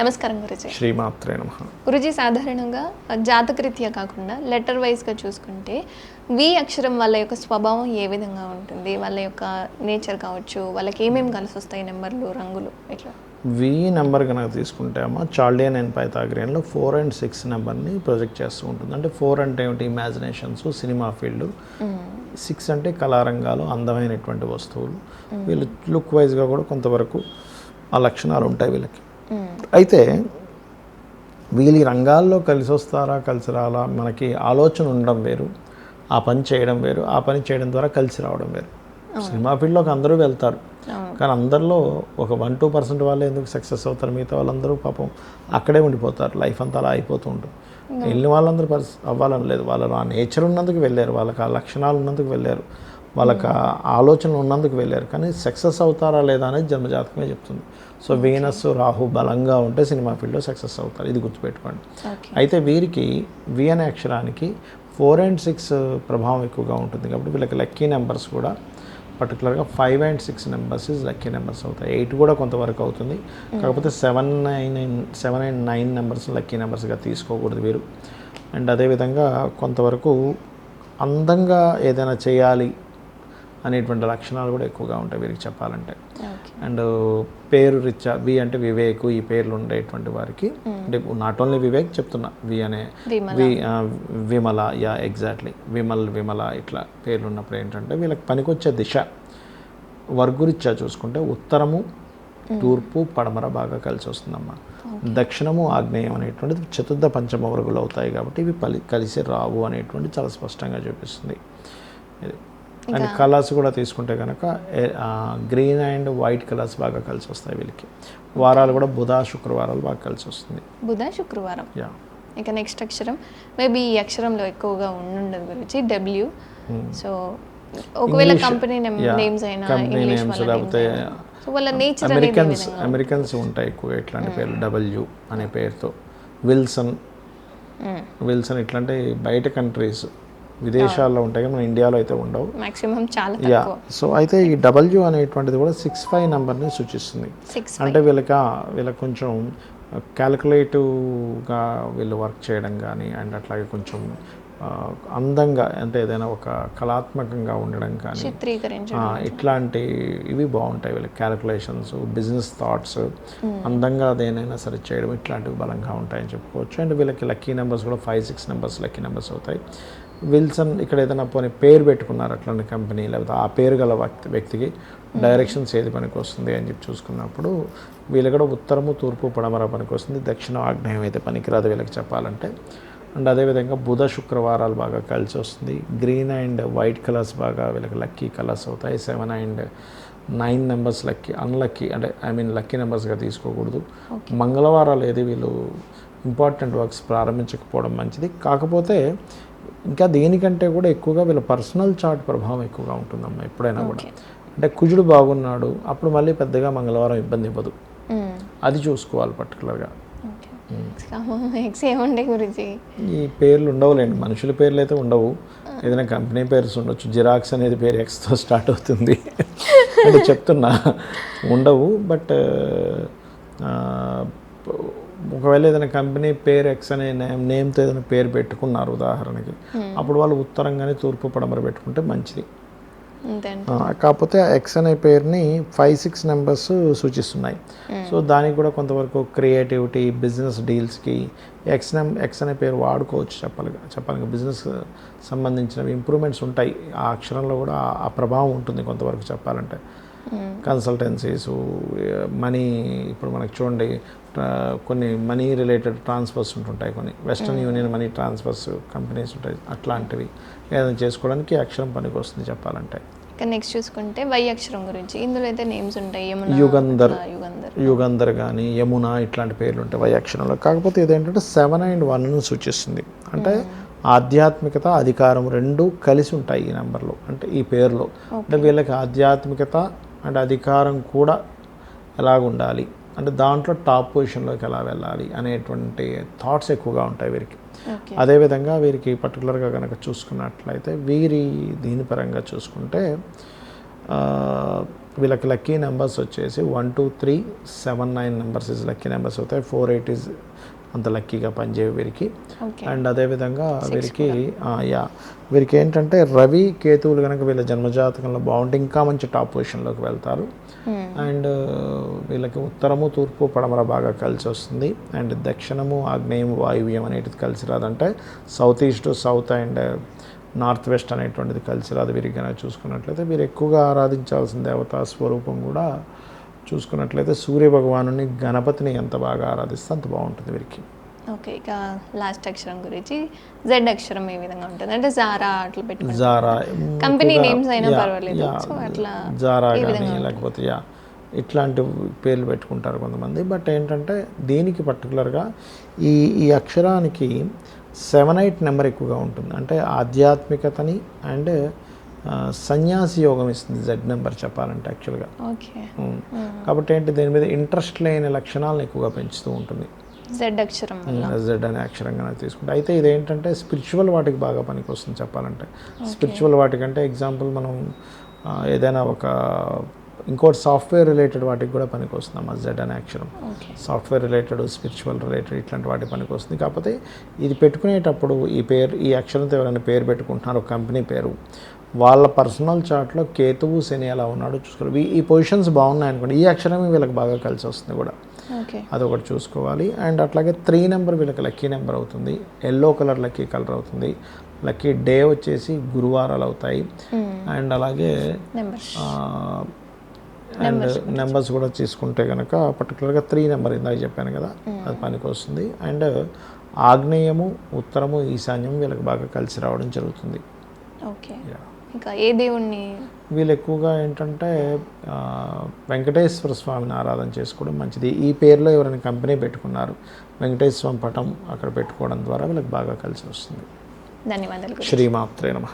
నమస్కారం గురుజీ. శ్రీమాత్రే నమ. గురుజీ సాధారణంగా జాతకరీత్యా కాకుండా లెటర్ వైజ్గా చూసుకుంటే వి అక్షరం వాళ్ళ యొక్క స్వభావం ఏ విధంగా ఉంటుంది? వాళ్ళ యొక్క నేచర్ కావచ్చు వాళ్ళకి ఏమేమి కలిసి వస్తాయి నెంబర్లు రంగులు ఇట్లా? వి నెంబర్ కనుక తీసుకుంటే అమ్మ చార్లియన్ అండ్ పైథాగ్రియన్లో ఫోర్ అండ్ సిక్స్ నెంబర్ని ప్రొజెక్ట్ చేస్తూ ఉంటుంది. అంటే ఫోర్ అంటే ఏమిటి? Imaginations cinema field. సిక్స్ అంటే కళారంగాలు అందమైనటువంటి వస్తువులు. వీళ్ళు లుక్ వైజ్గా కూడా కొంతవరకు ఆ లక్షణాలు ఉంటాయి వీళ్ళకి. అయితే వీళ్ళు ఈ రంగాల్లో కలిసి వస్తారా కలిసి రాలా మనకి ఆలోచన ఉండడం వేరు ఆ పని చేయడం వేరు ఆ పని చేయడం ద్వారా కలిసి రావడం వేరు. సినిమా ఫీల్డ్లోకి అందరూ వెళ్తారు. కానీ అందరిలో ఒక వన్ టూ పర్సెంట్ వాళ్ళు ఎందుకు సక్సెస్ అవుతారు? మిగతా వాళ్ళందరూ పాపం అక్కడే ఉండిపోతారు. లైఫ్ అంతా అలా అయిపోతూ ఉంటుంది. వెళ్ళిన వాళ్ళందరూ పరిస్ అవ్వాలని లేదు. వాళ్ళు ఆ నేచర్ ఉన్నందుకు వెళ్ళారు. వాళ్ళకి ఆ లక్షణాలు ఉన్నందుకు వెళ్ళారు. వాళ్ళకి ఆలోచనలు ఉన్నందుకు వెళ్ళారు. కానీ సక్సెస్ అవుతారా లేదా అనేది జన్మజాతకమే చెప్తుంది. సో వీనస్ రాహు బలంగా ఉంటే సినిమా ఫీల్డ్లో సక్సెస్ అవుతారు. ఇది గుర్తుపెట్టుకోండి. అయితే వీరికి వి అనే అక్షరానికి ఫోర్ అండ్ సిక్స్ ప్రభావం ఎక్కువగా ఉంటుంది కాబట్టి వీళ్ళకి లక్కీ నెంబర్స్ కూడా పర్టికులర్గా five and six numbers is lucky numbers అవుతాయి. ఎయిట్ కూడా కొంతవరకు అవుతుంది. కాకపోతే seven nine seven and nine numbers lucky నెంబర్స్గా తీసుకోకూడదు వీరు. అండ్ అదేవిధంగా కొంతవరకు అందంగా ఏదైనా చేయాలి అనేటువంటి లక్షణాలు కూడా ఎక్కువగా ఉంటాయి వీరికి చెప్పాలంటే. అండ్ పేరు రిచ్చా వి అంటే వివేక్ ఈ పేర్లు ఉండేటువంటి వారికి. అంటే నాట్ ఓన్లీ వివేక్ చెప్తున్నా వి అనే Vimala. V Vimala yeah exactly. Vimal Vimala ఇట్లా పేర్లు ఉన్నప్పుడు ఏంటంటే వీళ్ళకి పనికొచ్చే దిశ. వర్గురిచ్చా చూసుకుంటే ఉత్తరము తూర్పు పడమర బాగా కలిసి వస్తుందమ్మా. దక్షిణము ఆగ్నేయం అనేటువంటిది చతుర్థ పంచమ వర్గులు అవుతాయి కాబట్టి ఇవి పలి కలిసి రావు అనేటువంటి చాలా స్పష్టంగా చూపిస్తుంది. ఇది అండ్ కలర్స్ కూడా తీసుకుంటే కనుక గ్రీన్ అండ్ వైట్ కలర్స్ బాగా కలిసి వస్తాయి వీళ్ళకి. వారాలు కూడా బుధ శుక్రవారాలు బాగా కలిసి వస్తుంది. బుధ శుక్రవారం. యా. ఇక నెక్స్ట్ అక్షరం మేబీ ఈ అక్షరంలో ఎక్కువగా ఉండుండదు గురించి డబ్ల్యూ సో ఒకవేళ కంపెనీ నేమ్స్ అయినా names వాళ్ళ లేకపోతే అమెరికన్స్ అమెరికన్స్ ఉంటాయి ఎక్కువ ఇట్లాంటి పేర్లు? డబ్ల్యూ అనే పేరుతో. విల్సన్ విల్సన్ ఇట్లాంటి బయట కంట్రీస్ విదేశాల్లో ఉంటాయి మన ఇండియాలో అయితే ఉండవు. మాక్సిమం చాలా యా సో అయితే ఈ డబ్ల్యూ అనేటువంటిది కూడా సిక్స్ ఫైవ్ నెంబర్ని సూచిస్తుంది. అంటే వీళ్ళకి వీళ్ళకి కొంచెం క్యాలిక్యులేటివ్గా వీళ్ళు వర్క్ చేయడం కానీ అండ్ అట్లాగే కొంచెం ఆ, అందంగా అంటే ఏదైనా ఒక కళాత్మకంగా ఉండడం కానీ ఇట్లాంటి ఇవి బాగుంటాయి వీళ్ళకి క్యాలిక్యులేషన్స్ బిజినెస్ థాట్స్ అందంగా దేనైనా సరే చేయడం ఇట్లాంటివి బలంగా ఉంటాయని చెప్పుకోవచ్చు. అండ్ వీళ్ళకి లక్కీ నెంబర్స్ కూడా five six numbers lucky numbers అవుతాయి. విల్సన్ ఇక్కడ ఏదైనా పోనీ పేరు పెట్టుకున్నారు అట్లాంటి కంపెనీ లేకపోతే ఆ పేరు గల వ్యక్తి వ్యక్తికి డైరెక్షన్స్ ఏది పనికి వస్తుంది అని చెప్పి చూసుకున్నప్పుడు వీళ్ళు కూడా ఉత్తరము తూర్పు పడమర పనికి వస్తుంది దక్షిణ ఆగ్నేయం అయితే పనికిరాదు వీళ్ళకి చెప్పాలంటే. అండ్ అదేవిధంగా బుధ శుక్రవారాలు బాగా కలిసి వస్తుంది. గ్రీన్ అండ్ వైట్ కలర్స్ బాగా వీళ్ళకి లక్కీ కలర్స్ అవుతాయి. Seven and nine numbers lucky unlucky అంటే ఐ మీన్ లక్కీ నెంబర్స్గా తీసుకోకూడదు. మంగళవారాలు ఏది వీళ్ళు ఇంపార్టెంట్ వర్క్స్ ప్రారంభించకపోవడం మంచిది. కాకపోతే ఇంకా దేనికంటే కూడా ఎక్కువగా వీళ్ళ పర్సనల్ చార్ట్ ప్రభావం ఎక్కువగా ఉంటుందమ్మా ఎప్పుడైనా కూడా. అంటే కుజుడు బాగున్నాడు అప్పుడు మళ్ళీ పెద్దగా మంగళవారం ఇబ్బంది ఇవ్వదు. అది చూసుకోవాలి పర్టికులర్గా. ఈ పేర్లు ఉండవులేండి మనుషుల పేర్లు అయితే ఉండవు. ఏదైనా కంపెనీ పేర్స్ ఉండొచ్చు జిరాక్స్ అనేది పేరు ఎక్స్తో స్టార్ట్ అవుతుంది. అంటే చెప్తున్నా ఉండవు బట్ ఒకవేళ ఏదైనా కంపెనీ పేరు ఎక్స్ అనే నేమ్ నేమ్తో ఏదైనా పేరు పెట్టుకున్నారు ఉదాహరణకి అప్పుడు వాళ్ళు ఉత్తరం కానీ తూర్పు పడమర పెట్టుకుంటే మంచిది. కాకపోతే ఎక్స్ అనే పేరుని ఫైవ్ సిక్స్ నెంబర్స్ సూచిస్తున్నాయి. సో దానికి కూడా కొంతవరకు క్రియేటివిటీ బిజినెస్ డీల్స్కి ఎక్స్ నెం ఎక్స్ అనే పేరు వాడుకోవచ్చు చెప్పాలి చెప్పాలి. బిజినెస్ సంబంధించిన ఇంప్రూవ్మెంట్స్ ఉంటాయి. ఆ అక్షరంలో కూడా ఆ ప్రభావం ఉంటుంది కొంతవరకు చెప్పాలంటే. కన్సల్టెన్సీస్ మనీ ఇప్పుడు మనకి చూడండి కొన్ని మనీ రిలేటెడ్ ట్రాన్స్ఫర్స్ ఉంటుంటాయి కొన్ని. Western Union money transfers companies ఉంటాయి. అట్లాంటివి ఏదైనా చేసుకోవడానికి అక్షరం పనికి వస్తుంది చెప్పాలంటే. ఇక నెక్స్ట్ చూసుకుంటే వై అక్షరం గురించి. ఇందులో అయితే నేమ్స్ ఉంటాయి యమున యుగంధర్. యుగంధర్. యుగంధర్ కానీ యమున ఇట్లాంటి పేర్లు ఉంటాయి వై అక్షరంలో. కాకపోతే ఇదేంటంటే సెవెన్ అండ్ వన్ను సూచిస్తుంది. అంటే ఆధ్యాత్మికత అధికారం రెండు కలిసి ఉంటాయి ఈ నెంబర్లో అంటే ఈ పేరులో. అంటే వీళ్ళకి ఆధ్యాత్మికత అండ్ అధికారం కూడా ఎలాగ ఉండాలి అంటే దాంట్లో టాప్ పొజిషన్లోకి ఎలా వెళ్ళాలి అనేటువంటి థాట్స్ ఎక్కువగా ఉంటాయి వీరికి. అదేవిధంగా వీరికి పర్టికులర్గా కనుక చూసుకున్నట్లయితే వీరి దీని పరంగా చూసుకుంటే వీళ్ళకి లక్కీ నెంబర్స్ వచ్చేసి one two three seven nine numbers. Is lucky numbers అవుతాయి. ఫోర్ ఎయిట్ ఇస్ అంత లక్కీగా పనిచేయవు వీరికి. అండ్ అదేవిధంగా వీరికి యా. వీరికి ఏంటంటే రవి కేతువులు కనుక వీళ్ళ జన్మజాతకంలో బాగుంటే ఇంకా మంచి టాప్ పొజిషన్లోకి వెళ్తారు. అండ్ వీళ్ళకి ఉత్తరము తూర్పు పడమర బాగా కలిసి వస్తుంది. అండ్ దక్షిణము ఆగ్నేయం వాయువ్యం అనేటిది కలిసి రాదంటే south east south and north west అనేటువంటిది కలిసి రాదు. వీరికి కనుక చూసుకున్నట్లయితే వీరు ఎక్కువగా ఆరాధించాల్సిన దేవతా స్వరూపం కూడా చూసుకున్నట్లయితే సూర్య భగవాను గణపతిని ఎంత బాగా ఆరాధిస్తే అంత బాగుంటుంది వీరికి. ఓకే ఇక లాస్ట్ అక్షరం గురించి. జెడ్ అక్షరం ఏ విధంగా ఉంటుంది? అంటే జారా అట్లా పెట్టుకుంటారు. జారా కంపెనీ నేమ్స్ అయినా పర్వాలేదు. అట్లా జారా కానీ లేకపోతే యా ఇట్లాంటి పేర్లు పెట్టుకుంటారు కొంతమంది. బట్ ఏంటంటే దీనికి పర్టికులర్గా ఈ ఈ అక్షరానికి సెవెన్ ఎయిట్ నెంబర్ ఎక్కువగా ఉంటుంది. అంటే ఆధ్యాత్మికతని అండ్ సన్యాసి యోగం ఇస్తుంది జెడ్ నెంబర్ చెప్పాలంటే యాక్చువల్గా ఓకే కాబట్టి ఏంటి దీని మీద ఇంట్రెస్ట్ లేని లక్షణాలను ఎక్కువగా పెంచుతూ ఉంటుంది. జెడ్ అక్షరం జెడ్ అనే అక్షరంగా తీసుకుంటే. అయితే ఇదేంటంటే స్పిరిచువల్ వాటికి బాగా పనికి వస్తుంది చెప్పాలంటే స్పిరిచువల్ వాటికంటే ఎగ్జాంపుల్ మనం ఏదైనా ఒక ఇంకోటి సాఫ్ట్వేర్ రిలేటెడ్ వాటికి కూడా పనికి వస్తుంది ఆ జెడ్ అనే అక్షరం. సాఫ్ట్వేర్ రిలేటెడ్ స్పిరిచువల్ రిలేటెడ్ ఇట్లాంటి వాటికి పనికి వస్తుంది కాకపోతే ఇది పెట్టుకునేటప్పుడు ఈ పేరు ఈ అక్షరంతో ఎవరైనా పేరు పెట్టుకుంటున్నారు కంపెనీ పేరు. వాళ్ళ పర్సనల్ చార్ట్లో కేతువు శని ఎలా ఉన్నాడో చూసుకోవాలి. ఈ- పొజిషన్స్ బాగున్నాయి అనుకోండి. ఈ అక్షరమే వీళ్ళకి బాగా కలిసి వస్తుంది కూడా. ఓకే. అదొకటి చూసుకోవాలి. అండ్ అట్లాగే త్రీ నెంబర్ వీళ్ళకి లక్కీ నెంబర్ అవుతుంది. ఎల్లో కలర్ లక్కీ కలర్ అవుతుంది. లక్కీ డే వచ్చేసి గురువారాలు అవుతాయి. అండ్ అలాగే అండ్ నెంబర్స్ కూడా తీసుకుంటే కనుక పర్టికులర్గా త్రీ నెంబర్ ఇందాక చెప్పాను కదా అది పనికి వస్తుంది. అండ్ ఆగ్నేయము ఉత్తరము ఈశాన్యం వీళ్ళకి బాగా కలిసి రావడం జరుగుతుంది. ఓకే. ఇంకా ఏ దేవుణ్ణి? వీళ్ళు ఎక్కువగా ఏంటంటే వెంకటేశ్వర స్వామిని ఆరాధన చేసుకోవడం మంచిది. ఈ పేరులో ఎవరైనా కంపెనీ పెట్టుకున్నారు వెంకటేశ్వర స్వామి పటం అక్కడ పెట్టుకోవడం ద్వారా వీళ్ళకి బాగా కలిసి వస్తుంది. ధన్యవాదాలు. శ్రీమాత్రే నమ.